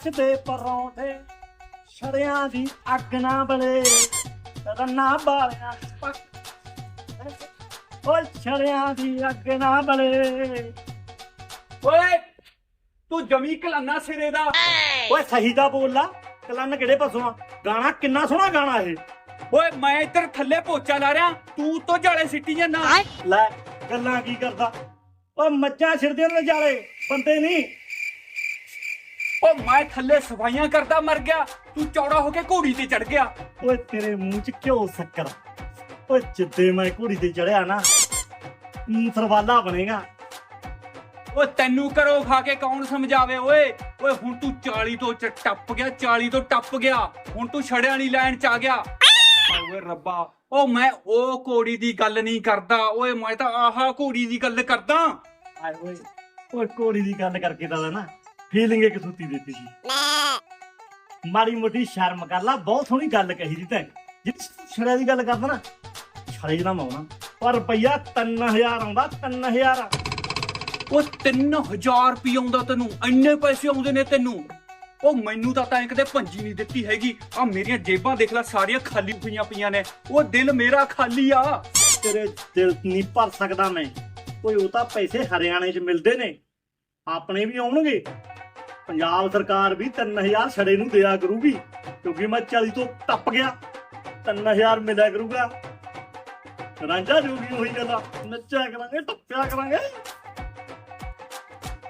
ਪੱਕਦੇ ਪਰੌਂਠੇ ਛੜਿਆਂ ਦੀ ਅੱਗ ਨਾ ਬਲੇ ਰੰਨਾ ਬਾਲਿਆਂ ਦੇ ਪੱਕ ਓਏ ਛੜਿਆਂ ਦੀ ਅੱਗ ਨਾ ਬਲੇ। ਓਏ ਤੂੰ ਜਮੀ ਕਲਾਨਾ ਸਿਰੇ ਦਾ। ਓਏ ਸਹੀ ਦਾ ਬੋਲ ਲਾ ਕਲੰਨ ਕਿਹੜੇ ਪਾਸੋਂ ਆ? ਗਾਣਾ ਕਿੰਨਾ ਸੋਹਣਾ ਗਾਣਾ ਇਹ। ਓਏ ਮੈਂ ਇੱਧਰ ਥੱਲੇ ਪੋਚਾ ਲਾ ਰਿਆ ਤੂੰ ਤੋਂ ਜਾਲੇ ਸਿੱਟੀ ਜਾਂਦਾ। ਲੈ ਗੱਲਾਂ ਕੀ ਕਰਦਾ? ਓ ਮੱਝਾਂ ਛਿੜਦੇ ਨੇ ਜਾਲੇ ਬੰਦੇ ਨਹੀਂ। ਓ ਮੈਂ ਥੱਲੇ ਸਫਾਈਆਂ ਕਰਦਾ ਮਰ ਗਿਆ। ਤੂੰ ਚੌੜਾ ਹੋ ਕੇ ਘੋੜੀ ਤੇ ਚੜ ਗਿਆ। ਓਏ ਤੇਰੇ ਮੂੰਹ 'ਚ ਕਿਉਂ ਸ਼ੱਕਰ? ਓਏ ਜਿੱਦੇ ਮੈਂ ਘੋੜੀ ਤੇ ਚੜਿਆ ਨਾ ਤੂੰ ਸਰਵਾਲਾ ਬਣੇਗਾ। ਓ ਤੈਨੂੰ ਕਰੋ ਖਾ ਕੇ ਕੌਣ ਸਮਝਾਵੇ ਓਏ? ਓਏ ਹੁਣ ਤੂੰ 40 ਤੋਂ ਚ ਟੱਪ ਗਿਆ 40 ਤੋਂ ਟੱਪ ਗਿਆ। ਹੁਣ ਤੂੰ ਛੜਿਆਂ ਵਾਲੀ ਲਾਈਨ ਚ ਆ ਗਿਆ। ਓਏ ਰੱਬਾ ਓ ਮੈਂ ਉਹ ਘੋੜੀ ਦੀ ਗੱਲ ਨਹੀਂ ਕਰਦਾ। ਓਏ ਮੈਂ ਤਾਂ ਆਹਾ ਘੋੜੀ ਦੀ ਗੱਲ ਕਰਦਾ। ਆਏ ਓਏ ਓਏ ਘੋੜੀ ਦੀ ਗੱਲ ਕਰਕੇ ਤਾਂ ਨਾ ਫੀਲਿੰਗ ਇੱਕ ਸੁੱਤੀ ਦਿੱਤੀ ਸੀ ਮਾੜੀ ਮੋਟੀ ਸ਼ਰਮ ਕਰ ਲਾ ਬਹੁਤ ਸੋਹਣੀ ਗੱਲ ਕਹੀ ਦੀ ਤੈਂ ਜੇ ਛੜਿਆ ਦੀ ਗੱਲ ਕਰਦਾ ਨਾ ਛੜੇ ਜਨਾ ਮਾਉਣਾ ਪਰ ਰੁਪਈਆ 3000 ਆਉਂਦਾ 3000 ਉਹ 3000 ਰੁਪਏ ਆਉਂਦਾ ਤੈਨੂੰ ਇੰਨੇ ਪੈਸੇ ਆਉਂਦੇ ਨੇ ਤੈਨੂੰ। ਉਹ ਮੈਨੂੰ ਤਾਂ ਤਾਂ ਕਦੇ ਪੰਜੀ ਨਹੀਂ ਦਿੱਤੀ ਹੈਗੀ। ਆ ਮੇਰੀਆਂ ਜੇਬਾਂ ਦੇਖ ਲੈ ਸਾਰੀਆਂ ਖਾਲੀ ਪਈਆਂ ਪਈਆਂ ਨੇ। ਉਹ ਦਿਲ ਮੇਰਾ ਖਾਲੀ ਆ। ਤੇਰੇ ਦਿਲ ਨਹੀਂ ਭਰ ਸਕਦਾ ਮੈਂ। ਓਏ ਉਹ ਤਾਂ ਪੈਸੇ ਹਰਿਆਣੇ 'ਚ ਮਿਲਦੇ ਨੇ। ਆਪਣੇ ਵੀ ਆਉਣਗੇ। ਪੰਜਾਬ ਸਰਕਾਰ ਵੀ 3000 ਛੜੇ ਨੂੰ ਦਿਆ ਕਰੂਗੀ ਕਿਉਂਕਿ ਮੈਂ 40 ਤੋਂ ਟੱਪ ਗਿਆ 3000 ਮਿਲਿਆ ਕਰੂਗਾ। ਰਾਂਝਾ ਜੋਗੀ ਹੋਈ ਗੱਲਾਂ ਨੱਚਿਆ ਕਰਾਂਗੇ ਟੱਪਿਆ ਕਰਾਂਗੇ।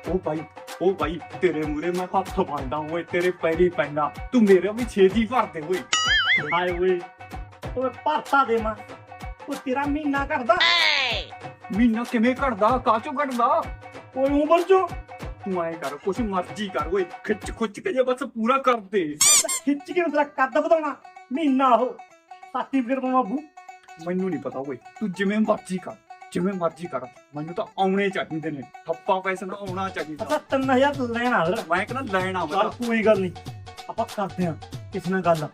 ਉਹ ਭਾਈ ਉਹ ਭਾਈ ਤੇਰੇ ਮੂਰੇ ਮੈਂ ਹੱਥ ਪਾਉਂਦਾ ਓਏ ਤੇਰੇ ਪੈਰੀ ਪੈਂਦਾ ਤੂੰ ਮੇਰੇ ਵੀ ਛੇਤੀ ਭਰ ਦੇ ਓਏ। ਹਾਏ ਓਏ ਓਏ ਭਰਤਾ ਦੇ ਮਾਂ ਉਹ ਤੇਰਾ ਮਹੀਨਾ ਕਰਦਾ ਮਹੀਨਾ ਕਿਵੇਂ ਘਟਦਾ ਕਾਚੋਂ ਘਟਦਾ? ਓਏ ਉਮਰ ਚੋਂ ਤੂੰ ਕਰ ਕੁਛ ਮਰਜ਼ੀ ਕਰ ਓਏ ਖਿੱਚ ਖੁੱਚ ਕੇ ਜੇ ਬਸ ਪੂਰਾ ਕਰ ਦੇ ਖਿੱਚ ਕੇ ਤੇਰਾ ਕੱਦ ਵਧਾਉਣਾ ਮਹੀਨਾ ਉਹ। ਸਰਟੀਫਿਕੇਟ ਬਣਾਉਣਾ ਮੈਨੂੰ ਨਹੀਂ ਪਤਾ ਓਏ ਤੂੰ ਜਿਵੇਂ ਮਰਜ਼ੀ ਕਰ ਜਿਵੇਂ ਮਰਜ਼ੀ ਕਰ ਮੈਨੂੰ ਤਾਂ ਆਉਣੇ ਚਾਹੀਦੇ ਨੇ ਠੱਪਾ ਪੈਸੇ ਨਾਲ ਆਉਣਾ ਚਾਹੀਦਾ। ਅੱਛਾ 3000 ਲੈਣਾ ਫਿਰ। ਮੈਂ ਕਹਿੰਦਾ ਲੈਣਾ ਚੱਲ ਵਾ ਕੋਈ ਗੱਲ ਨਹੀਂ ਆਪਾਂ ਕਰਦੇ ਆ ਕਿਸ ਨਾਲ ਗੱਲ।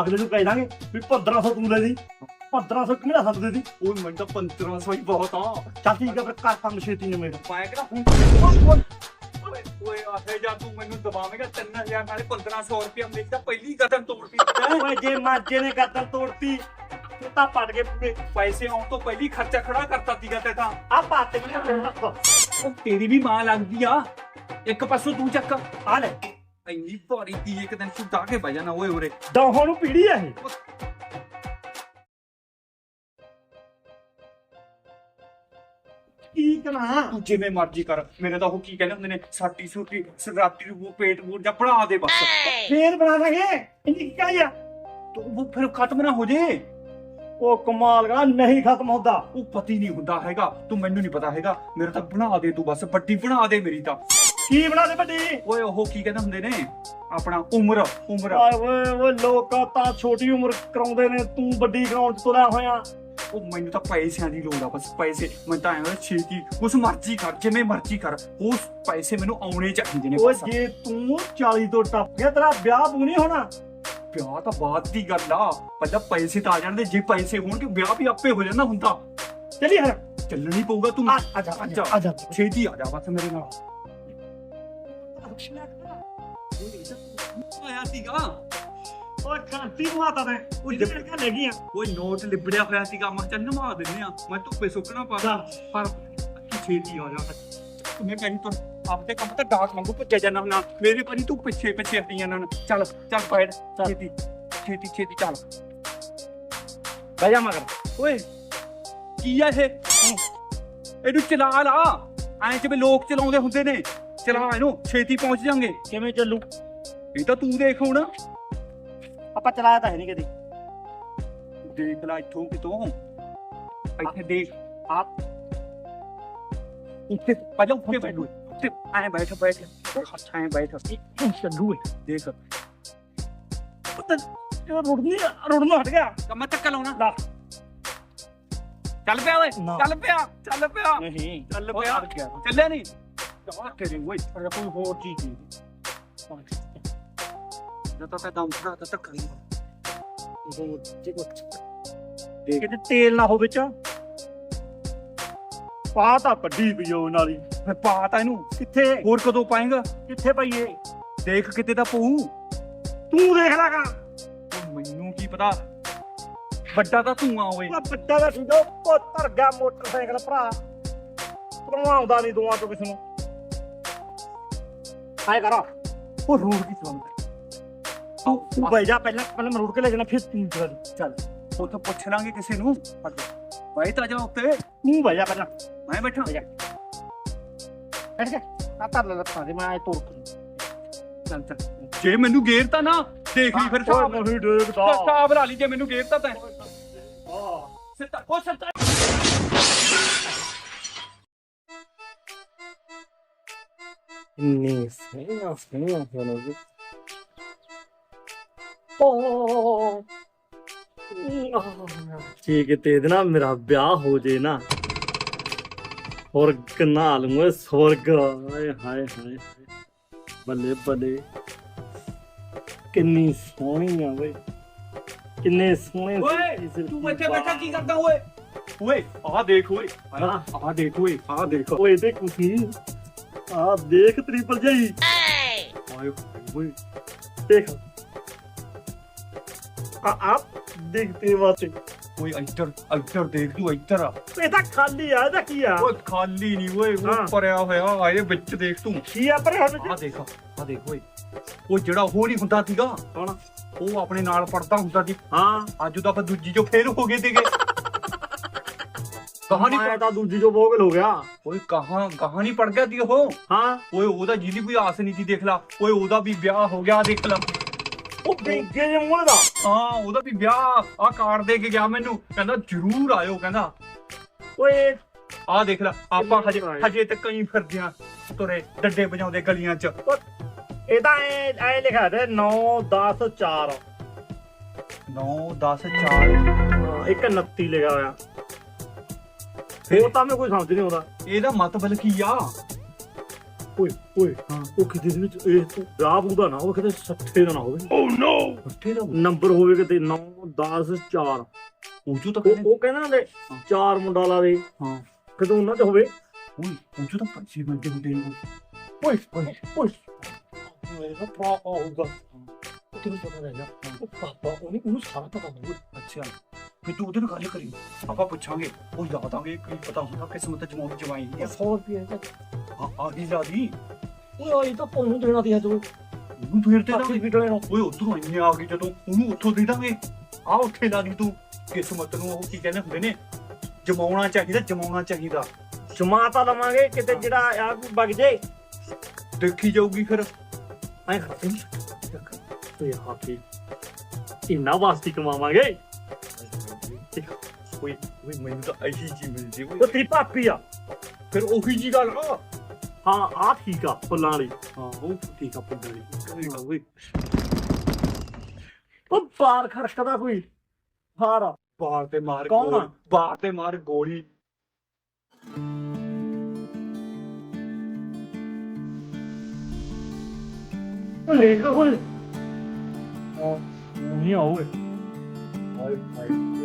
ਅਗਲੇ ਨੂੰ ਕਹਿ ਦਾਂਗੇ ਵੀ 1500 ਤੂੰ ਲੈ ਲਈ। 1500 ਕਿਹੜਾ ਹੱਦ ਦੇ ਦੀ? ਓਏ ਮੈਨੂੰ ਤਾਂ 1500 ਹੀ ਬਹੁਤ ਆ। ਚੱਲ ਠੀਕ ਆ ਫਿਰ ਕਰ ਕੰਮ ਛੇਤੀ ਨੇ ਮੇਰਾ ਮੈਂ ਕਹਿੰਦਾ ਹੁਣ ਓਏ ਓਏ ਆਹੇ ਜਾ ਤੂੰ ਮੈਨੂੰ ਦਬਾਵੇਂਗਾ 3000 ਨਾਲੇ 1500 ਰੁਪਏ ਮੇਰੀ ਤਾਂ ਪਹਿਲੀ ਕਦਮ ਤੋੜਤੀ। ਤੈਂ। ਓਏ ਜੇ ਮਾਜੇ ਨੇ ਗਰਦਨ ਤੋੜਤੀ ਤੂੰ ਤਾਂ ਪੜ ਕੇ ਪੈਸੇ ਆਉਣ ਤੋਂ ਪਹਿਲੀ ਖਰਚਾ ਖੜਾ ਕਰਤਾ ਸੀਗਾ ਤੇ ਤਾਂ। ਆ ਪਾਤੇ ਵੀ ਉਹ ਤੇਰੀ ਵੀ ਮਾਂ ਲੱਗਦੀ ਆ। ਇੱਕ ਪਾਸੋਂ ਤੂੰ ਚੱਕ। ਆ ਲੈ। ਇੰਨੀ ਭਾਰੀ ਦੀ ਇੱਕ ਦਿਨ ਤੂੰ ਡਾ ਕੇ ਬਹਿ ਜਾਣਾ ਓਏ ਉਰੇ। ਦੋਹਾਂ ਨੂੰ ਪੀੜੀ ਆ ਇਹ। ਕੀ ਕਰਾਂ? ਤੂੰ ਜਿਵੇਂ ਮਰਜ਼ੀ ਕਰ। ਮੇਰੇ ਤਾਂ ਉਹ ਕੀ ਕਹਿੰਦੇ ਹੁੰਦੇ ਨੇ ਸਾਟੀ ਸੂਟੀ ਰਾਤੀ ਨੂੰ ਪੇਟ ਪੂਟ ਜਾਂ ਬਣਾ ਦੇ ਬਸ। ਫੇਰ ਬਣਾ ਦਾਂਗੇ। ਇੰਨੀ ਕਾਈ ਆ? ਤੂੰ ਉਹ ਫਿਰ ਖਤਮ ਨਾ ਹੋ ਜੇ। ਉਹ ਕਮਾਲ ਗਾ ਨਹੀਂ ਖਤਮ ਹੁੰਦਾ। ਉਹ ਪਤੀ ਨਹੀਂ ਹੁੰਦਾ ਹੈਗਾ। ਤੂੰ ਮੈਨੂੰ ਨਹੀਂ ਪਤਾ ਹੈਗਾ। ਮੇਰੇ ਤਾਂ ਬਣਾ ਦੇ ਤੂੰ ਬਸ ਵੱਡੀ ਬਣਾ ਦੇ ਮੇਰੀ ਤਾਂ। ਕੀ ਬਣਾ ਦੇ ਵੱਡੀ? ਓਏ ਉਹ ਕੀ ਕਹਿੰਦੇ ਹੁੰਦੇ ਨੇ? ਆਪਣਾ ਉਮਰ ਉਮਰ। ਓਏ ਓਏ ਲੋਕਾਂ ਤਾਂ ਛੋਟੀ ਉਮਰ ਕਰਾਉਂਦੇ ਨੇ। ਤੂੰ ਵੱਡੀ ਕਰਾਉਣ ਚ ਤੁਰਿਆ ਹੋਇਆ। ਉਹ ਮੈਨੂੰ ਤਾਂ ਪੈਸਿਆਂ ਦੀ ਲੋੜ ਆ ਬਸ ਪੈਸੇ। ਮੈਂ ਤਾਂ ਐਵੇਂ ਛੇਤੀ ਉਸ ਮਰਜ਼ੀ ਕਰ ਜਿਵੇਂ ਮਰਜ਼ੀ ਕਰ ਉਸ ਪੈਸੇ ਮੈਨੂੰ ਆਉਣੇ ਚਾਹੀਦੇ ਨੇ ਬਸ। ਜੇ ਤੂੰ 40 ਤੋਂ ਟੱਪ ਗਿਆ ਤੇਰਾ ਵਿਆਹ ਬੂ ਨਹੀਂ ਹੋਣਾ। ਵਿਆਹ ਤਾਂ ਬਾਅਦ ਦੀ ਗੱਲ ਆ ਪਹਿਲਾਂ ਪੈਸੇ ਤਾਂ ਆ ਜਾਣਦੇ ਜੇ ਪੈਸੇ ਹੋਣਗੇ ਵਿਆਹ ਵੀ ਆਪੇ ਹੋ ਜਾਂਦਾ ਹੁੰਦਾ। ਚਲੀ ਹਰ ਚੱਲਣੀ ਪਊਗਾ ਤੂੰ। ਆ ਆ ਜਾ ਆ ਜਾ ਆ ਜਾ। ਛੇਤੀ ਆ ਜਾ ਬਸ ਮੇਰੇ ਨਾਲ। ਆਇਆ ਸੀਗਾ। ਓਏ ਖਾਂਤੀ ਮਾਤਾ ਨੇ ਉਹ ਜਿਹੜੇ ਕਾ ਲੈ ਗਈਆਂ ਕੋਈ ਨੋਟ ਲਿਬੜਿਆ ਹੋਇਆ ਸੀਗਾ ਮੈਂ ਚੱਲ ਨਵਾ ਦਿੰਨੇ ਆ ਮੈਂ ਧੁੱਪੇ ਸੁੱਕਣਾ ਪਾ। ਪਰ ਕੀ ਛੇਤੀ ਆ ਜਾ। ਮੈਂ ਕਹਿੰਦੀ ਤੂੰ ਆਪਦੇ ਕੰਮ ਤਾਂ ਡਾਕ ਵਾਂਗੂ ਭੱਜਿਆ ਜਾਂਦਾ ਹੁਣਾ ਮੇਰੇ ਪਰੀ ਤੂੰ ਪਿੱਛੇ ਪਿੱਛੇ ਹੱਟੀ ਨਾ ਚੱਲ ਚੱਲ ਬੈਠ। ਛੇਤੀ ਛੇਤੀ ਛੇਤੀ ਚੱਲ। ਬਹਿ ਜਾ ਮਗਰ। ਓਏ ਕੀ ਆ ਇਹ? ਇਹਨੂੰ ਚਲਾ ਲਾ। ਐਂ ਜਿਵੇਂ ਲੋਕ ਚਲਾਉਂਦੇ ਹੁੰਦੇ ਨੇ। ਚਲਾ ਇਹਨੂੰ। ਛੇਤੀ ਪਹੁੰਚ ਜਾਾਂਗੇ। ਕਿਵੇਂ ਚੱਲੂ? ਇਹ ਤਾਂ ਤੂੰ ਦੇਖ ਹੁਣ। ਆਪਾਂ ਚਲਾਇਆ ਤਾਂ ਹੈ ਨਹੀਂ ਕਦੀ। ਦੇਖ ਲੈ ਇੱਥੋਂ ਕਿਤੋਂ। ਇੱਥੇ ਦੇਖ ਆਪ ਇੱਥੇ ਪਹਿਲਾਂ ਉੱਥੇ ਬੈਠ। ਓਏ ਉੱਥੇ ਐਂ ਬੈਠ ਬੈਠ। ਹੱਥ ਐਂ ਬੈਠ। ਕਿਉਂ ਚੱਲੂ ਏ ਦੇਖ। ਪਤਾ ਇਹ ਰੁੜਨੀ ਰੁੜਨਾ ਹਟ ਗਿਆ। ਕੰਮ ਤੱਕ ਲਾਉਣਾ। ਲਾ। ਚੱਲ ਪਿਆ ਓਏ ਨਾ। ਚੱਲ ਪਿਆ ਚੱਲ ਪਿਆ। ਨਹੀਂ। ਚੱਲ ਓਏ ਪਿਆ। ਹਟ ਗਿਆ। ਚੱਲਿਆ ਨਹੀਂ। ਚਾਹ ਤੇਰੇ ਓਏ ਪਰ ਕੋਈ ਹੋਰ ਚੀਜ਼ ਨਹੀਂ। ਕਰੀ ਕਿਤੇ ਤੇਲ ਨਾ ਹੋ ਵਿੱਚ ਪਾ ਤਾਂ ਵੱਡੀ ਪਈ ਉਹ ਨਾਲੀ। ਮੈਂ ਪਾਤਾ ਇਹਨੂੰ। ਕਿੱਥੇ? ਹੋਰ ਕਦੋਂ ਪਾਏਗਾ? ਕਿੱਥੇ ਪਈਏ? ਦੇਖ ਕਿਤੇ ਤਾਂ ਪਊ। ਤੂੰ ਦੇਖ ਲਾਗਾ ਉਹ ਮੈਨੂੰ ਕੀ ਪਤਾ। ਵੱਡਾ ਤਾਂ ਤੂੰ ਆ ਓਏ ਬੱਟਾ ਦਾ ਠੀਕੋ ਪੁੱਤਰ ਗਿਆ ਮੋਟਰਸਾਈਕਲ ਭਰਾ। ਪਰਵਾਉਂਦਾ ਨਹੀਂ ਦੋਆਂ ਤੋਂ ਕਿਸ ਨੂੰ। ਆਏ ਕਰਾ। ਉਹ ਰੋਡ ਦੀ ਚਲਾਉਂਦਾ ਤੂੰ ਤੂੰ ਬਹਿ ਜਾ ਪਹਿਲਾਂ ਪਹਿਲਾਂ ਮੈਂ ਰੁੜ ਕੇ ਲੈ ਜਾਣਾ ਫਿਰ ਤੂੰ ਚਲਾ ਚੱਲ ਉਹ ਤਾਂ ਪੁੱਛ ਲਾਂਗੇ ਕਿਸੇ ਨੂੰ। ਬਾਈ ਤਾਂ ਜਾ ਉੱਤੇ। ਤੂੰ ਬਹਿ ਜਾ ਪਹਿਲਾਂ। ਮੈਂ ਬੈਠਾ। ਬੈਠ ਜਾ ਆ ਧਰ ਲੈ ਲੱਤਾਂ ਦੇ ਮੈਂ ਆਏ ਤੋੜ ਕੇ। ਚੱਲ ਚੱਲ। ਜੇ ਮੈਨੂੰ ਗੇਰਤਾ ਨਾ ਦੇਖ ਲਈ ਫਿਰ ਹਿਸਾਬ ਨਹੀਂ ਦੇਖਦਾ ਹਿਸਾਬ ਲਾ ਲਈ ਜੇ ਮੈਨੂੰ ਗੇਰਤਾ ਤਾਂ ਆਹ ਸਿੱਧਾ ਉਹ ਸਿੱਧਾ ਇੰਨੀ ਸੋਹਣਾ ਸੋਹਣਾ ਸੋਹਣਾ ਓ ਜੀ ਕਿਤੇ ਇਹਦੇ ਨਾਲ ਮੇਰਾ ਵਿਆਹ ਹੋ ਜੇ ਨਾ। ਹੋਰ ਕਨਾ ਲੂੰਗਾ ਸਵਰਗ ਹਾਏ ਹਾਏ ਹਾਏ ਹਾਏ। ਬੱਲੇ ਬੱਲੇ। ਕਿੰਨੀ ਸੋਹਣੀ ਆ ਵੇ ਕਿੰਨੇ ਸੋਹਣੇ ਓਏ ਤੂੰ ਇੱਥੇ ਬੈਠਾ ਕੀ ਕਰਦਾ ਓਏ? ਓਏ ਆਹ ਦੇਖ ਓਏ। ਆਹ ਆਹ ਦੇਖ ਓਏ ਆਹ ਦੇਖ। ਓਏ ਤੇ ਕੁਛ ਨਹੀਂ ਆ ਦੇਖ ਤੇਰੀ ਭਰਜਾਈ। ਓਏ ਓਏ ਦੇਖ। ਆ ਆਪ ਦੇਖ ਤੇਰੇ ਵਾਸਤੇ ਓਏ ਇੱਧਰ ਇੱਧਰ ਦੇਖ ਤੂੰ ਇੱਧਰ ਆ। ਇਹ ਤਾਂ ਖਾਲੀ ਆ ਇਹਦਾ ਕੀ ਆ? ਓਏ ਖਾਲੀ ਨਹੀਂ ਓਏ ਹਾਂ। ਉਹ ਭਰਿਆ ਹੋਇਆ ਆ ਇਹਦੇ ਵਿੱਚ ਦੇਖ ਤੂੰ। ਕੀ ਆ ਪਰ ਹੁਣ ਆਹ ਦੇਖ ਆਹ ਦੇਖ ਓਏ। ਉਹ ਜਿਹੜਾ ਉਹ ਨਹੀਂ ਹੁੰਦਾ ਸੀਗਾ ਕੌਣ? ਉਹ ਆਪਣੇ ਨਾਲ ਪੜਦਾ ਹੁੰਦਾ ਸੀ। ਹਾਂ। ਅੱਜ ਤਾਂ ਆਪਾਂ ਦੂਜੀ ਜੋ ਫੇਲ ਹੋ ਗਏ ਸੀਗੇ। ਕਹਾਣੀ ਮੈਂ ਤਾਂ ਦੂਜੀ ਜੋ ਬੋਗਲ ਹੋ ਗਿਆ। ਓਏ ਕਹਾਂ ਕਹਾਣੀ ਪੜ ਗਿਆ ਸੀ ਉਹ? ਹਾਂ। ਓਏ ਉਹਦਾ ਜਿਹਦੀ ਕੋਈ ਆਸ ਨਹੀਂ ਸੀ ਦੇਖ ਲਾ। ਓਏ ਉਹਦਾ ਵੀ ਵਿਆਹ ਹੋ ਗਿਆ ਦੇਖ ਲਾ। ਉਹ ਬੇਗੇ ਜੇ ਮੂੰਹ ਦਾ ਹਾਂ ਉਹਦਾ ਵੀ ਵਿਆਹ ਆ ਕਾਰਡ ਦੇ ਕੇ ਗਿਆ ਮੈਨੂੰ। ਕਹਿੰਦਾ ਜ਼ਰੂਰ ਆਇਓ ਕਹਿੰਦਾ। ਓਏ ਆਹ ਦੇਖ ਲੈ ਆਪਾਂ ਹਜੇ। ਹਜੇ ਤੱਕ ਕਈ ਫਿਰਦੇ ਆ ਤੁਰੇ ਡੱਡੇ ਵਜਾਉਂਦੇ ਗਲੀਆਂ 'ਚ। ਇਹ ਤਾਂ ਐ ਐ ਲਿਖਿਆ ਤੇ 9 10 4 9 10 4 ਇੱਕ 29 ਲਿਖਿਆ ਹੋਇਆ। ਉਹ ਤਾਂ ਮੈਂ ਕੋਈ ਸਮਝ ਨਹੀਂ ਆਉਂਦਾ। ਇਹਦਾ ਮਤਲਬ ਕੀ ਆ? ਓਏ ਓਏ। ਉਹ ਕਿਤੇ ਦੇ ਵਿੱਚ ਇਹ ਤੋਂ ਰਾਬ ਉਹਦਾ ਨਾ ਹੋਵੇ ਕਿਤੇ ਸੱਠੇ ਦਾ ਨਾ ਹੋਵੇ। ਓ ਨੋ! ਉੱਥੇ ਦਾ ਨੰਬਰ ਹੋਵੇ ਕਿਤੇ 9 10 4 ਉਜੂ ਤਾਂ ਉਹ ਕਹਿੰਦੇ ਉਹ ਕਹਿੰਦਾ ਨਾ। ਚਾਰ ਮੁੰਡਾ ਲਾ ਦੇ। ਹਾਂ। ਕਿਤੇ ਉਹਨਾਂ ਚ ਹੋਵੇ। ਓਏ ਉਜੂ ਤਾਂ ਪੰਛੀ ਬੰਦੇ ਹੁੰਦੇ ਨੇ। ਓਏ ਓਏ ਓਏ। ਮੇਰਾ ਪਾਪਾ ਹੋਊਗਾ। ਉਹ ਤੈਨੂੰ ਪਤਾ ਰਹਿ ਗਿਆ। ਉਹ ਪਾਪਾ ਉਹਨੇ ਉਹਨੂੰ ਸਾਰਾ ਪਤਾ ਹੋਊਗਾ। ਅੱਛਾ। ਫਿਰ ਤੂੰ ਉਹਦੇ ਨਾਲ ਗੱਲ ਕਰੀ ਆਪਾਂ ਪੁੱਛਾਂਗੇ ਉਹ ਯਾਦਾਂਗੇ ਕੀ ਪਤਾ ਹੁੰਦਾ ਕਿਸਮਤ ਜਮਾਉ ਜਵਾਈ ਇਹ ਨਹੀਂ 100 ਰੁਪਏ ਦਾ ਆ ਆ ਹੀ ਲਾਦੀ ਓਏ ਇਹ ਤਾਂ ਤੁਹਾਨੂੰ ਦੇਣਾ ਦੀ ਹੈ ਤੂੰ ਉਹਨੂੰ ਫੇਰ ਤੇ ਦਾਂਗੇ ਵੀ ਲੈਣਾ ਓਏ ਉਧਰੋਂ ਇੰਨੇ ਆ ਗਏ ਜਦੋਂ ਉਹਨੂੰ ਉੱਥੋਂ ਦੇ ਦਾਂਗੇ ਆ ਉੱਥੇ ਲਾ ਦੀ ਤੂੰ ਕਿਸਮਤ ਨੂੰ ਉਹ ਕੀ ਕਹਿੰਦੇ ਹੁੰਦੇ ਨੇ ਜਮਾਉਣਾ ਚਾਹੀਦਾ ਜਮਾਉਣਾ ਚਾਹੀਦਾ ਜਮਾ ਤਾਂ ਲਵਾਂਗੇ ਕਿਤੇ ਜਿਹੜਾ ਆ ਵਗ ਜੇ ਦੇਖੀ ਜਾਊਗੀ ਫਿਰ ਐ ਕਰਦੇ ਓਏ ਹਾਥੀ ਇੰਨਾ ਵਾਸਤੀ ਕਮਾਵਾਂਗੇ ਓਏ ਓਏ ਮੈਨੂੰ ਤਾਂ ਐਸੀ ਚੀਜ਼ ਮਿਲ ਜੇ ਉਹ ਤੇਰੀ ਭਾਪੀ ਆ। ਫਿਰ ਉਹੀ ਜੀ ਗੱਲ ਆ ਹਾਂ ਆ ਠੀਕ ਆ ਫੁੱਲਾਂ ਵਾਲੀ। ਹਾਂ ਉਹ ਠੀਕ ਆ ਪੁੱਗਲੀ ਕਹੇਗਾ ਓਏ ਉਹ ਬਾਲ ਖਰਕਦਾ ਕੋਈ? ਹਾਰ ਬਾਹਰ ਤੇ ਮਾਰ ਕੌਣ ਆ? ਗੋਲੀ, ਬਾਹਰ ਤੇ ਮਾਰ ਗੋਲੀ। ਨਹੀਂ ਆਉਏ ਹਾਏ ਹਾਏ।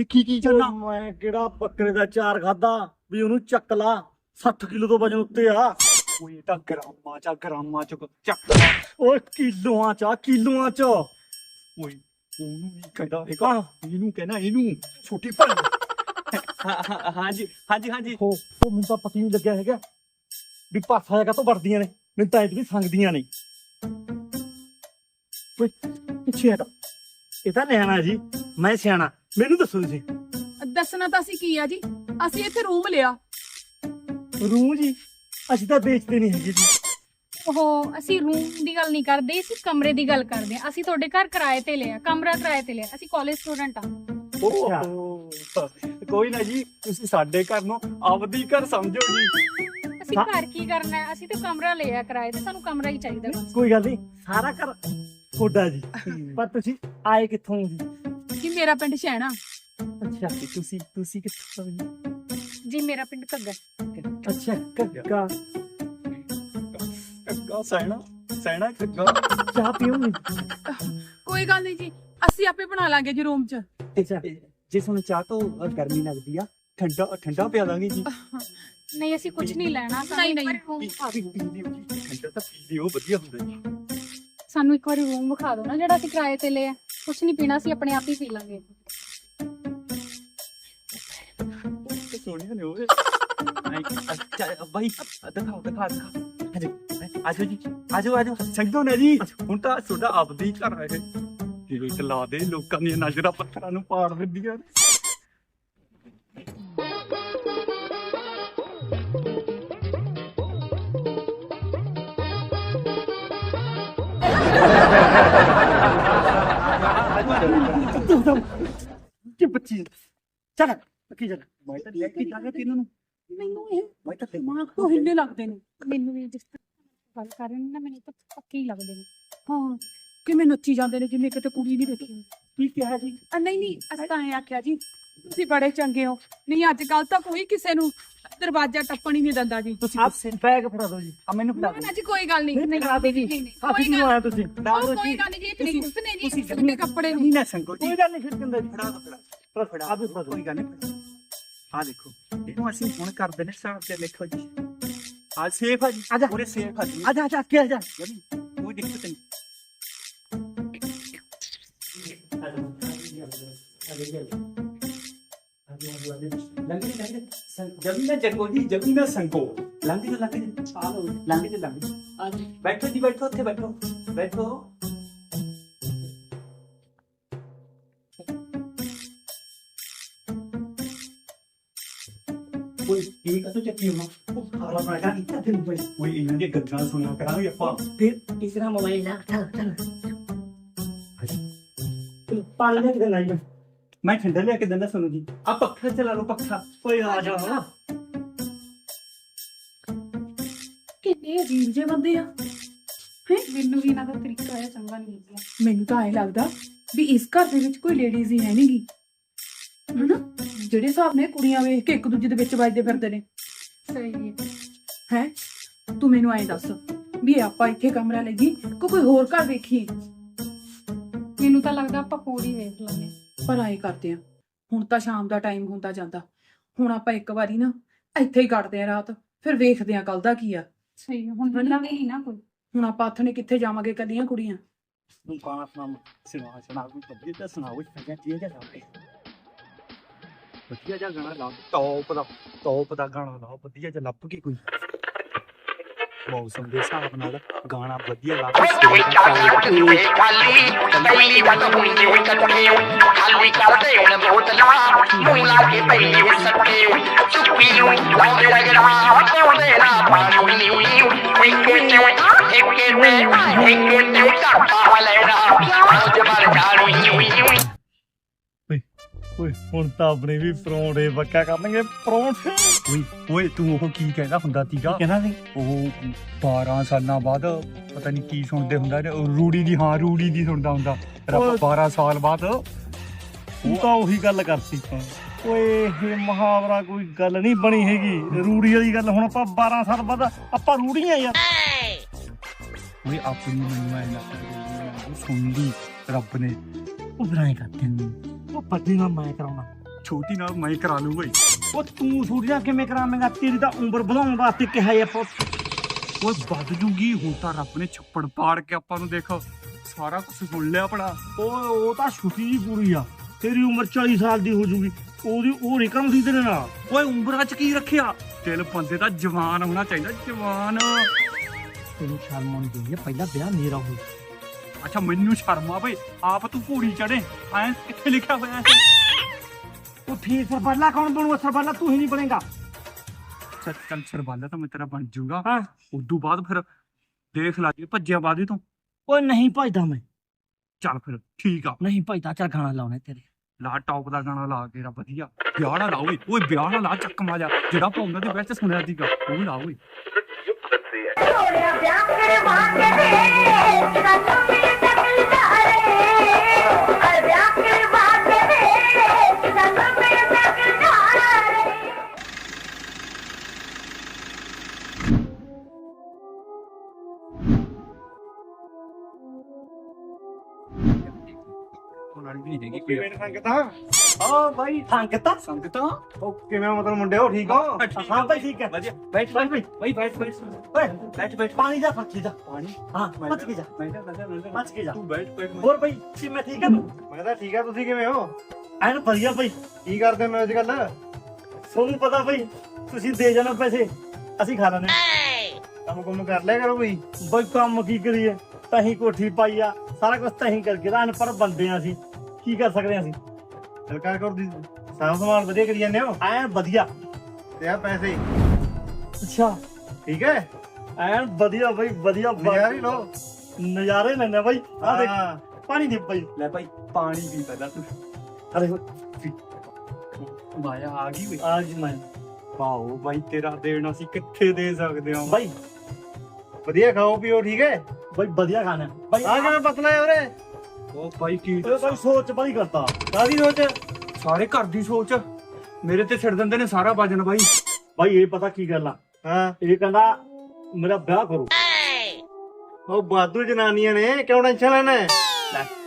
ਇਹ ਕੀ ਕੀ ਚੱਲਣਾ ਮੈਂ ਕਿਹੜਾ ਬੱਕਰੇ ਦਾ ਚਾਰ ਖਾਦਾ ਵੀ ਉਹਨੂੰ ਚੱਕ ਲਾ। 60 ਕਿਲੋ ਤੋਂ ਵਜਨ ਉੱਤੇ ਆ। ਓਏ ਤਾਂ ਗਰਾਮਾ ਚ ਗਰਾਮਾ ਚ ਚੱਕ ਓਏ ਕਿਲੋਆਂ ਚ ਆ, ਕਿਲੋਆਂ ਚ। ਓਏ ਉਹਨੂੰ ਨਹੀਂ ਕਹਿੰਦਾ ਹੈਗਾ ਇਹਨੂੰ ਕਹਿਣਾ ਇਹਨੂੰ। ਛੋਟੀ ਭੈਣ। ਹਾਂਜੀ ਹਾਂਜੀ ਹਾਂਜੀ ਉਹ ਉਹ ਮੈਨੂੰ ਤਾਂ ਪਤਾ ਹੀ ਨਹੀਂ ਲੱਗਿਆ ਹੈਗਾ ਵੀ ਪਾਸਾ ਜਗਾ ਤੋਂ ਵੜਦੀਆਂ ਨੇ। ਮੈਨੂੰ ਤਾਂ ਇਹ ਵੀ ਸੰਗਦੀਆਂ ਨੇ। ਪਿੱਛੇ ਹਟ। ਇਹ ਤਾਂ ਨਿਆਣਾ ਜੀ ਮੈਂ ਸਿਆਣਾ। ਮੈਨੂੰ ਦੱਸੋ ਤੁਸੀਂ। ਦੱਸਣਾ ਤਾਂ ਅਸੀਂ ਕੀ ਆ ਜੀ? ਅਸੀਂ ਇੱਥੇ ਰੂਮ ਲਿਆ। ਰੂਮ ਜੀ? ਅਸੀਂ ਤਾਂ ਵੇਚਦੇ ਨਹੀਂ ਹੈਗੇ ਜੀ। ਉਹ ਅਸੀਂ ਰੂਮ ਦੀ ਗੱਲ ਨਹੀਂ ਕਰਦੇ ਅਸੀਂ ਕਮਰੇ ਦੀ ਗੱਲ ਕਰਦੇ ਹਾਂ। ਅਸੀਂ ਤੁਹਾਡੇ ਘਰ ਕਿਰਾਏ ਤੇ ਲਿਆ ਕਮਰਾ ਕਿਰਾਏ ਤੇ ਲਿਆ। ਅਸੀਂ ਕਾਲਜ ਸਟੂਡੈਂਟ ਆ ਅੱਛਾ। ਕੋਈ ਨਾ ਜੀ ਤੁਸੀਂ ਸਾਡੇ ਘਰ ਨੂੰ ਆਪਦੀ ਘਰ ਸਮਝੋ ਜੀ। ਅਸੀਂ ਹਾਂ। ਘਰ ਕੀ ਕਰਨਾ ਹੈ? ਅਸੀਂ ਤਾਂ ਕਮਰਾ ਲਿਆ ਕਿਰਾਏ ਤੇ ਸਾਨੂੰ ਕਮਰਾ ਹੀ ਚਾਹੀਦਾ ਬਸ। ਕੋਈ ਗੱਲ ਨਹੀਂ ਸਾਰਾ ਘਰ ਤੁਹਾਡਾ ਜੀ। ਪਰ ਤੁਸੀਂ ਆਏ ਕਿੱਥੋਂ ਜੀ? ਕਿ ਮੇਰਾ ਪਿੰਡ ਸ਼ੈਣਾ ਅੱਛਾ ਤੁਸੀਂ ਤੁਸੀਂ ਕਿੱਥੋਂ ਜੀ ਜੀ ਮੇਰਾ ਪਿੰਡ ਘੱਗਾ। ਅੱਛਾ ਕੱਗਾ ਕੱਗਾ ਸੈਣਾ ਸੈਣਾ ਕੱਗਾ ਚਾਹ ਪੀਓਗੇ ਕੋਈ ਗੱਲ ਨਹੀਂ ਜੀ ਅਸੀਂ ਆਪੇ ਬਣਾ ਲਾਂਗੇ ਜੀ ਰੂਮ 'ਚ। ਅੱਛਾ ਜੇ ਤੁਹਾਨੂੰ ਚਾਹ ਤੋਂ ਗਰਮੀ ਲੱਗਦੀ ਆ ਠੰਡਾ ਠੰਡਾ ਪਿਆ ਦਾਂਗੇ ਜੀ। ਨਹੀਂ ਅਸੀਂ ਕੁਝ ਨਹੀਂ ਲੈਣਾ ਸਾਨੂੰ ਨਹੀਂ, ਇੱਕ ਨਹੀਂ। ਠੰਡਾ ਤਾਂ ਪੀ ਲਿਓ ਵਧੀਆ ਹੁੰਦਾ ਜੀ। ਸਾਨੂੰ ਇੱਕ ਵਾਰੀ ਰੂਮ ਵਿਖਾ ਦਿਓ ਨਾ ਜਿਹੜਾ ਅਸੀਂ ਕਿਰਾਏ ਤੇ ਲਿਆ ਕੁਝ ਨਹੀਂ ਪੀਣਾ ਅਸੀਂ ਆਪਣੇ ਆਪ ਹੀ ਪੀ ਲਾਂਗੇ। ਤੇ ਸੋਹਣੀਆਂ ਨੇ ਓਏ ਅੱਛਾ ਬਾਈ ਦਿਖਾਓ ਦਿਖਾ ਦਿਖਾ। ਆਜੋ ਜੀ ਆਜੋ ਆਜੋ। ਸੰਗੋ ਨੇ ਜੀ। ਹੁਣ ਤਾਂ ਤੁਹਾਡਾ ਆਪਦੀ ਘਰ ਆ ਇਹ। ਇਹ ਚਲਾ ਦੇ ਲੋਕਾਂ ਦੀਆਂ ਨਜ਼ਰਾਂ ਪੱਥਰਾਂ ਨੂੰ ਪਾੜ ਦਿੰਦੀਆਂ ਨੇ। ਕਿ ਬੱਚੀ ਚੱਲ ਕੀ ਚੱਲ ਮੈਂ ਤਾਂ ਲੈ ਕੇ ਜਾਗਾ ਤੈਨੂੰ ਨੂੰ ਮੈਨੂੰ ਇਹ ਮੈਂ ਤਾਂ ਦਿਮਾਗ ਤੋਂ ਹਿੱਲੇ ਲੱਗਦੇ ਨੇ ਮੈਨੂੰ ਵੀ ਜਿਸ ਤਰ੍ਹਾਂ ਗੱਲ ਕਰ ਰਹੇ ਨੇ ਨਾ ਮੈਨੂੰ ਤਾਂ ਪੱਕੇ ਹੀ ਲੱਗਦੇ ਨੇ ਹਾਂ ਕਿਵੇਂ ਨੱਚੀ ਜਾਂਦੇ ਨੇ ਜਿਵੇਂ ਕਿਤੇ ਕੁੜੀ ਨਹੀਂ ਵੇਖੀ ਕੀ ਕਿਹਾ ਜੀ ਨਹੀਂ ਨਹੀਂ ਅਸੀਂ ਤਾਂ ਆਖਿਆ ਜੀ, ਤੁਸੀਂ ਬੜੇ ਚੰਗੇ ਹੋ। ਨਹੀਂ, ਅੱਜ ਕੱਲ ਤਾਂ ਕੋਈ ਕਿਸੇ ਨੂੰ ਦਰਵਾਜ਼ਾ ਟੱਪਣ ਹੀ ਨਹੀਂ ਦਿੰਦਾ ਜੀ ਤੁਸੀਂ ਆਪ ਬੈਗ ਫੜਾ ਦਿਓ ਜੀ ਆ ਮੈਨੂੰ ਨਾ ਨਾ ਜੀ ਕੋਈ ਗੱਲ ਨਹੀਂ ਨਹੀਂ ਨਹੀਂ ਫੜਾ ਦਿਓ ਜੀ ਨਹੀਂ, ਨਹੀਂ, ਕਾਫੀ ਕੋਈ ਕਿਉਂ ਗੱਲ ਆਇਆ ਤੁਸੀਂ ਉਹ ਕੋਈ ਗੱਲ ਨਹੀਂ ਜੀ ਇਤਨੇ ਗੁੱਤ ਨੇ ਜੀ ਤੁਸੀਂ ਆਪਣੇ ਕੱਪੜੇ ਨੂੰ ਨਹੀਂ ਨਾ ਸੰਗੋ ਜੀ ਕੋਈ ਗੱਲ ਨਹੀਂ ਫਿਰ ਕਿੰਦਾ ਜੀ ਫੜਾ ਦੋ ਫੜਾ ਫੜਾ ਫੜਾ ਆਪ ਹੀ ਫੜਾ ਦਿਓ ਕੋਈ ਗੱਲ ਨਹੀਂ ਆ ਦੇਖੋ ਇਹਨੂੰ ਅਸੀਂ ਹੁਣ ਕਰਦੇ ਨੇ ਹਿਸਾਬ ਤੇ ਲਿਖੋ ਜੀ ਆ ਸੇਫ ਆ ਜੀ ਆਜਾ। ਪੂਰੇ ਸੇਫ ਆ ਜੀ ਆ ਜਾ ਆ ਜਾ ਅੱਗੇ ਆ ਜਾ ਕੋਈ ਦਿੱਕਤ ਨਹੀਂ ਲੰਗੀ ਲੰਗੀ ਜਬੀ ਨਾ ਜਗੋ ਜੀ ਜਬੀ ਨਾ ਸੰਕੋ ਲੰਗੀ ਨਾ ਲੰਗੀ ਆ ਲੋ ਲੰਗੀ ਤੇ ਲੰਗੀ ਆ ਜੀ ਬੈਠੋ ਜੀ ਬੈਠੋ ਉੱਥੇ ਬੈਠੋ ਬੈਠੋ ਕੋਈ ਕੀ ਕਦੋਂ ਚੱਕੀ ਹੋਣਾ ਉਹ ਖਾਲਾ ਬਣਾ ਕੇ ਕਿੱਥੇ ਨੂੰ ਪਈ ਕੋਈ ਇਹਨਾਂ ਦੀ ਗੱਲਾਂ ਸੁਣਨਾ ਕਰਾਂਗੇ ਆਪਾਂ ਫਿਰ ਤੀਸਰਾ ਮੋਬਾਈਲ ਆ ਚੱਲ ਚੱਲ ਚਲੋ ਪਾਣੀ ਲੈ ਕੇ ਦੇਣਾ ਜੀ ਮੈਂ ਠੰਡਾ ਲਿਆ ਕੇ ਦਿੰਦਾ ਤੁਹਾਨੂੰ ਜੀ। ਆ ਪੱਖਾ ਚਲਾ ਲਓ ਪੱਖਾ। ਓਏ ਆ ਜਾ ਕਿੰਨੇ ਅਜੀਬ ਜਿਹੇ ਬੰਦੇ ਆ। ਮੈਨੂੰ ਵੀ ਇਹਨਾਂ ਦਾ ਤਰੀਕਾ ਹੈ ਚੰਗਾ ਨਹੀਂ ਲੱਗਿਆ। ਮੈਨੂੰ ਤਾਂ ਐ ਲੱਗਦਾ ਵੀ ਇਸ ਘਰ ਦੇ ਵਿੱਚ ਕੋਈ ਲੇਡੀਜ਼ ਹੀ ਹੈ ਨਹੀਂਗੀ ਹਨਾ? ਜਿਹੜੇ ਹਿਸਾਬ ਨੇ ਕੁੜੀਆਂ ਵੇਖ ਕੇ ਇੱਕ ਦੂਜੇ ਦੇ ਵਿੱਚ ਵੱਜਦੇ ਫਿਰਦੇ ਨੇ। ਸਹੀ ਹੈ। ਹੈ? ਤੂੰ ਮੈਨੂੰ ਐਂ ਦੱਸ ਵੀ ਆਪਾਂ ਇੱਥੇ ਕਮਰਾ ਲਈਏ ਕਿ ਕੋਈ ਹੋਰ ਘਰ ਵੇਖੀਏ? ਮੈਨੂੰ ਤਾਂ ਲੱਗਦਾ ਆਪਾਂ ਪੂਰੀ ਵੇਖ ਲਾਂਗੇ। ਪਰ ਐਂ ਕਰਦੇ ਆ। ਹੁਣ ਤਾਂ ਸ਼ਾਮ ਦਾ ਟਾਈਮ ਹੁੰਦਾ ਜਾਂਦਾ। ਹੁਣ ਆਪਾਂ ਇੱਕ ਵਾਰੀ ਨਾ ਇੱਥੇ ਹੀ ਕੱਟਦੇ ਆ ਰਾਤ। ਫਿਰ ਵੇਖਦੇ ਆ ਕੱਲ ਦਾ ਕੀ ਆ। ਸਹੀ ਹੁਣ ਮਿਲਣਾ ਵੀ ਨਹੀਂ ਨਾ ਕੋਈ। ਹੁਣ ਆਪਾਂ ਆਥਣੇ ਕਿੱਥੇ ਜਾਵਾਂਗੇ ਕੱਲੀਆਂ ਕੁੜੀਆਂ? ਤੂੰ ਗਾਣਾ ਸੁਣਾ ਸੁਣਾ ਸੁਣਾ ਕੋਈ ਵਧੀਆ ਜਿਹਾ ਸੁਣਾ ਕੋਈ ਚੰਗਾ ਜਿਹਾ ਜਿਹਾ ਲਾਵੇ ਵਧੀਆ ਜਿਹਾ ਗਾਣਾ ਲਾ ਟੌਪ ਦਾ ਟੌਪ ਦਾ ਗਾਣਾ ਲਾ ਵਧੀਆ ਜਿਹਾ ਲੱਭ ਕੇ ਕੋਈ। ਮੌਸਮ ਦੇ ਹਿਸਾਬ ਨਾਲ ਗਾਣਾ ਵਧੀਆ ਲਾ ਕੇ We got to ਓਏ ਹੁਣ ਤਾਂ ਆਪਣੇ ਵੀ ਪਰੌਂਠੇ ਪੱਕਾ ਕਰਨਗੇ ਪਰੌਂਠੇ। ਓਏ ਓਏ ਤੂੰ ਉਹ ਕੀ ਕਹਿੰਦਾ ਹੁੰਦਾ ਸੀਗਾ? ਕਹਿੰਦਾ ਸੀ? ਉਹ 12 ਸਾਲਾਂ ਬਾਅਦ ਪਤਾ ਨਹੀਂ ਕੀ ਸੁਣਦੇ ਹੁੰਦਾ ਨੇ, ਰੂੜੀ ਦੀ ਹਾਂ ਰੂੜੀ ਦੀ ਸੁਣਦਾ ਹੁੰਦਾ। ਓਏ। 12 ਸਾਲ ਬਾਅਦ। ਤੂੰ ਤਾਂ ਉਹੀ ਗੱਲ ਕਰਤੀ। ਓਏ ਇਹ ਮੁਹਾਵਰਾ ਕੋਈ ਗੱਲ ਨਹੀਂ ਬਣੀ ਹੈਗੀ। ਰੂੜੀ ਵਾਲੀ ਗੱਲ ਹੁਣ ਆਪਾਂ 12 ਸਾਲ ਬਾਅਦ ਆਪਾਂ ਰੂੜੀਆਂ ਯਾਰ। ਓਏ ਆਪਣੀ ਮੈਨੂੰ ਐ ਲੱਗਦਾ ਸੁਣ ਲਈ ਰੱਬ ਨੇ। ਉਹ ਬਣਾਏ ਕਰਦੇ ਉਹ ਪੱਦੀ ਨਾਲ ਮੈਂ ਕਰਾਉਣਾ। ਛੋਟੀ ਨਾਲ ਮੈਂ ਕਰਾ ਲੂ ਬਈ। ਉਹ ਤੂੰ ਛੁੱਟੀਆਂ ਕਿਵੇਂ ਕਰਾਵੇਂਗਾ? ਤੇਰੀ ਤਾਂ ਉਮਰ ਵਧਾਉਣ ਵਾਸਤੇ ਕਿਹਾ ਹੈ ਪੁੱਤ। ਓਏ ਵੱਧ ਜੂਗੀ ਹੁਣ ਤਾਂ ਰੱਬ ਨੇ ਛੱਪੜ ਪਾੜ ਕੇ ਆਪਾਂ ਨੂੰ ਦੇਖ ਸਾਰਾ ਕੁਝ ਸੁਣ ਲਿਆ ਪੜਾ ਓਏ ਉਹ ਤਾਂ ਛੁੱਟੀ ਜੀ ਪੂਰੀ ਆ। ਤੇਰੀ ਉਮਰ 40 ਸਾਲ ਦੀ ਹੋ ਜੂਗੀ। ਉਹਦੀ ਉਹ ਨਹੀਂ ਸੀ ਤੇਰੇ ਨਾਲ। ਓਏ ਉਮਰਾਂ 'ਚ ਕੀ ਰੱਖਿਆ? ਦਿਲ ਬੰਦੇ ਦਾ ਜਵਾਨ ਹੋਣਾ ਚਾਹੀਦਾ ਜਵਾਨ। ਤੈਨੂੰ ਸ਼ਰਮ ਹੈ ਪਹਿਲਾਂ ਵਿਆਹ ਮੇਰਾ ਹੋ ਅੱਛਾ ਮੈਨੂੰ ਸ਼ਰਮ ਆ ਬਈ। ਆਪ ਤੂੰ ਘੋੜੀ ਚੜੇ ਐ ਕਿੱਥੇ ਲਿਖਿਆ ਹੋਇਆ ਹੈ? ਉਹ ਫੀਸ ਸਰਬਾਲਾ ਕੌਣ ਬਣੂਗਾ? ਸਰਬਾਲਾ ਤੂੰ ਹੀ ਨਹੀਂ ਬਣੇਗਾ। ਚੱਲ ਚੱਲ ਸਰਬਾਲਾ ਤਾਂ ਮੈਂ ਤੇਰਾ ਬਣ ਜਾਊਗਾ ਹਾਂ। ਉਦੋਂ ਬਾਅਦ ਫਿਰ ਦੇਖ ਲਾ ਜੇ ਭੱਜਿਆ ਬਾਦੀ ਤੋਂ। ਓਏ ਨਹੀਂ ਭਜਦਾ ਮੈਂ। ਚੱਲ ਫਿਰ ਠੀਕ ਆ। ਨਹੀਂ ਭਜਦਾ ਚੱਲ ਗਾਣਾ ਲਾਉਣਾ ਤੇਰੇ। ਲਾ ਟੌਪ ਦਾ ਗਾਣਾ ਲਾ ਕੇ ਰਾ ਵਧੀਆ ਵਿਆਹ ਵਾਲਾ ਲਾ ਓਏ। ਓਏ ਵਿਆਹ ਵਾਲਾ ਲਾ ਚੱਕ ਮਾਜਾ ਜਿਹੜਾ ਪਾਉਂਦਾ ਦੇ ਵਿੱਚ ਸੁਣਿਆ ਸੀਗਾ ਉਹ ਲਾ ਓਏ। ਥੋੜਿਆ ਵਿਆਹ ਕਰਵਾਉਂਦੇ ਨੇ ਸਾਨੂੰ ਮਿਲ ਸਕਦਾ ਰੇ ਉਹਨਾਂ ਦੀ ਨਹੀਂ ਹੈਗੀ ਕੋਈ ਸੰਗਤਾਂ? ਓ ਬਾਈ। ਸੰਗਤਾ? ਸੰਗਤਾਂ? ਉਹ ਕਿਵੇਂ ਹੋ ਮਤਲਬ ਮੁੰਡੇ ਹੋ ਠੀਕ ਹੋ ਹਾਂ ਬਾਈ ਠੀਕ ਹੈ ਵਧੀਆ। ਬੈਠ ਬੈਠ ਬੈਠ ਬਈ ਬੈਠ ਬੈਠ। ਓਏ ਬੈਠ ਬੈਠ। ਪਾਣੀ ਦਾ ਫ਼ਰਕ ਜਾ। ਪਾਣੀ? ਹਾਂ ਮੱਚ ਕੇ ਜਾ। ਮੈਂ ਤਾਂ ਨਜ਼ਰ ਨਜ਼ਰ ਮੱਚ ਕੇ ਜਾ। ਤੂੰ ਬੈਠ ਬੈਠ ਹੋਰ ਬਾਈ ਕੀ ਮੈਂ ਠੀਕ ਹਾਂ। ਮੈਂ ਤਾਂ ਠੀਕ ਆ ਤੁਸੀਂ ਕਿਵੇਂ ਹੋ? ਐਨ ਵਧੀਆ ਬਾਈ। ਕੀ ਕਰਦੇ ਅੱਜ ਕੱਲ ਤੁਹਾਨੂੰ ਪਤਾ ਬਾਈ ਤੁਸੀਂ ਦੇ ਜਾਣਾ ਪੈਸੇ ਅਸੀਂ ਖਾ ਲੈਣੇ ਕੰਮ ਕੁਮ ਕਰ ਲਿਆ ਕਰੋ ਕੋਈ? ਬਾਈ ਕੰਮ ਕੀ ਕਰੀਏ? ਤਹੀਂ ਕੋਠੀ ਪਾਈ ਆ ਸਾਰਾ ਕੁਝ ਤਹੀਂ ਕਰਕੇ ਤਾਂ ਅਨਪੜ੍ਹ ਬੰਦੇ ਆ ਅਸੀਂ। ਕੀ ਕਰ ਸਕਦੇ ਆ ਅਸੀਂ? ਸਰਕਾਰ ਕੋਲ ਦੀ ਸਾਫ਼ ਸਮਾਨ ਵਧੀਆ ਕਰੀ ਜਾਂਦੇ ਹੋ? ਐਨ ਵਧੀਆ। ਤੇ ਆ ਪੈਸੇ। ਅੱਛਾ। ਠੀਕ ਹੈ? ਐਨ ਵਧੀਆ ਬਾਈ ਵਧੀਆ ਬਾਈ। ਨਜ਼ਾਰੇ ਲਓ। ਨਜ਼ਾਰੇ ਲੈਣੇ ਬਾਈ। ਆ ਦੇਖ ਹਾਂ। ਪਾਣੀ ਦੇ ਬਾਈ। ਲੈ ਭਾਈ ਪਾਣੀ ਵੀ ਪਹਿਲਾਂ ਤੂੰ। ਅਰੇ ਮਾਇਆ ਆ ਗਈ ਓਏ। ਆ ਜੀ ਮੈਂ ਵਾਓ ਭਾਈ ਤੇਰਾ ਦੇਣ ਅਸੀਂ ਕਿੱਥੇ ਦੇ ਸਕਦੇ ਹਾਂ? ਬਾਈ। ਵਧੀਆ ਖਾਓ ਪੀਓ ਠੀਕ ਹੈ? ਬਾਈ ਵਧੀਆ ਖਾਣਾ। ਬਾਈ ਆ ਕਿਵੇਂ ਪਤਲਾ ਹੈ ਉਰੇ? ਉਹ ਭਾਈ ਕੀ ਇਹ ਬਾਈ ਸੋਚ ਬੜੀ ਕਰਤਾ ਕਾਦੀ ਸੋਚ? ਸਾਰੇ ਘਰ ਦੀ ਸੋਚ। ਮੇਰੇ ਤੇ ਛੱਡ ਦਿੰਦੇ ਨੇ ਸਾਰਾ ਵਜਨ ਭਾਈ ਬਾਈ ਇਹ ਪਤਾ ਕੀ ਗੱਲ ਆ? ਹਾਂ? ਇਹ ਕਹਿੰਦਾ ਮੇਰਾ ਵਿਆਹ ਕਰੋ। ਉਹ ਬਾਦੂ ਜਨਾਨੀਆਂ ਨੇ ਕਿਉਂ ਟੈਨਸ਼ਨ ਲੈਣਾ?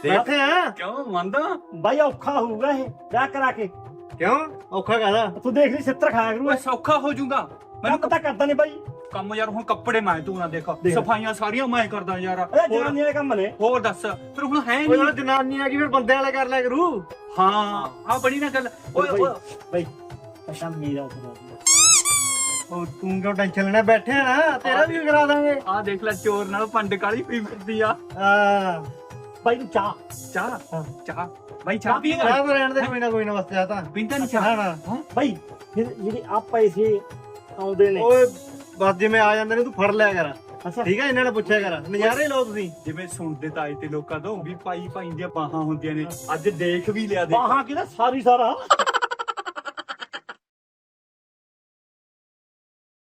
ਬੈਠੇ ਆ। ਕਿਉਂ ਮੰਨਦਾ? ਬਾਈ ਔਖਾ ਹੋਊਗਾ ਇਹ। ਵਿਆਹ ਕਰਾ ਕੇ। ਕਿਉਂ? ਔਖਾ ਕਾਦਾ ਤੂੰ ਦੇਖ ਲਈ ਛਿੱਤਰ ਖਾਇਆ ਕਰੂ ਸੌਖਾ ਹੋ ਜਾਊਗਾ। ਮੈਨੂੰ ਮੈਨੂੰ ਪਤਾ ਕਰਦਾ ਨਹੀਂ ਬਾਈ। ਕੰਮ ਯਾਰ ਹੁਣ ਕੱਪੜੇ ਮੈਂ ਤੂੰ ਨਾ ਦੇਖ। ਦੇਖ। ਸਫਾਈਆਂ ਸਾਰੀਆਂ ਮੈਂ ਕਰਦਾ ਯਾਰ। ਇਹ ਹੋਰ- ਜਨਾਨੀਆਂ ਦੇ ਕੰਮ ਨੇ। ਹੋਰ ਦੱਸ ਫਿਰ ਹੁਣ ਹੈ ਨਹੀਂ। ਉਹ ਜਨਾਨੀ ਆ ਗਈ ਫਿਰ ਬੰਦੇ ਵਾਲੇ ਕਰ ਲਿਆ ਕਰੂ। ਹਾਂ ਆ ਬੜੀ ਨਾ ਗੱਲ। ਓਏ ਬਾਈ ਓਏ ਬਾਈ ਅੱਛਾ ਮੇਰਾ ਉਹ ਤੂੰ ਕਿਉਂ ਟੈਨਸ਼ਨ ਲੈਣਾ? ਬੈਠੇ ਆ ਨਾ ਤੇਰਾ ਵੀ ਕਰਾ ਦਾਂਗੇ। ਆ ਦੇਖ ਲੈ ਚੋਰ ਨਾਲ ਪੰਡ ਕਾਲੀ ਪੀ ਫਿਰਦੀ ਆ। ਹਾਂ। ਬਾਈ ਨੂੰ ਚਾਹ। ਚਾਹ? ਹਾਂ। ਚਾਹ? ਭਾਈ ਚਾਹ ਪੀ ਚਾਹ ਤਾਂ ਰਹਿਣ ਦੇ ਕੋਈ ਨਾ ਕੋਈ ਨਾ ਤਾਂ। ਪੀਂਦਾ ਨਹੀਂ ਚਾਹ? ਨਾ ਬਾਈ ਫਿਰ ਜਿਹੜੇ ਆ ਪੈਸੇ ਆਉਂਦੇ ਨੇ। ਓਏ ਬਸ ਜਿਵੇਂ ਆ ਜਾਂਦੇ ਨੇ ਤੂੰ ਫੜ ਲਿਆ ਕਰ। ਅੱਛਾ। ਠੀਕ ਹੈ ਇਹਨਾਂ ਨੇ ਪੁੱਛਿਆ ਕਰ। ਨਜ਼ਾਰੇ ਲਓ ਤੁਸੀਂ। ਜਿਵੇਂ ਸੁਣਦੇ ਤਾਂ ਆਏ ਤੇ ਲੋਕਾਂ ਤੋਂ ਵੀ ਭਾਈ ਭਾਈ ਦੀਆਂ ਬਾਹਾਂ ਹੁੰਦੀਆਂ ਨੇ। ਅੱਜ ਦੇਖ ਵੀ ਲਿਆ ਦੇ। ਬਾਹਾਂ ਕਿਹਦਾ ਸਾਰੀ ਸਾਰਾ?